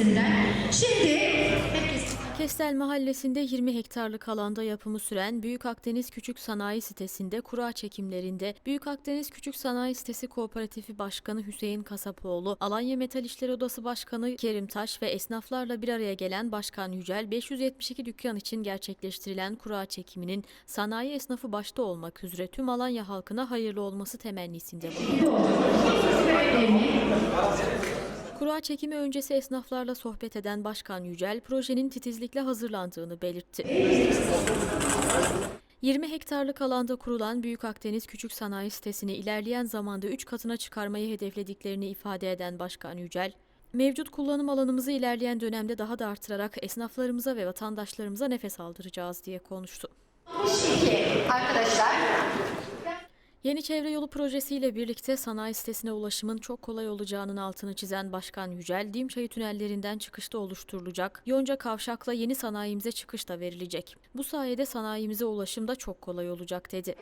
tesisinden. Şimdi herkes Kestel Mahallesi'nde 20 hektarlık alanda yapımı süren Büyük Akdeniz Küçük Sanayi Sitesi'nde kura çekimlerinde Büyük Akdeniz Küçük Sanayi Sitesi Kooperatifi Başkanı Hüseyin Kasapoğlu, Alanya Metal İşleri Odası Başkanı Kerim Taş ve esnaflarla bir araya gelen Başkan Yücel, 572 dükkan için gerçekleştirilen kura çekiminin sanayi esnafı başta olmak üzere tüm Alanya halkına hayırlı olması temennisinde bulundu. Kura çekimi öncesi esnaflarla sohbet eden Başkan Yücel, projenin titizlikle hazırlandığını belirtti. 20 hektarlık alanda kurulan Büyük Akdeniz Küçük Sanayi Sitesi'ni ilerleyen zamanda 3 katına çıkarmayı hedeflediklerini ifade eden Başkan Yücel, mevcut kullanım alanımızı ilerleyen dönemde daha da artırarak esnaflarımıza ve vatandaşlarımıza nefes aldıracağız diye konuştu. 62 arkadaşlar. Yeni çevre yolu projesiyle birlikte sanayi sitesine ulaşımın çok kolay olacağının altını çizen Başkan Yücel, Dimçayı tünellerinden çıkışta oluşturulacak, Yonca Kavşak'la yeni sanayimize çıkış da verilecek. Bu sayede sanayimize ulaşım da çok kolay olacak dedi.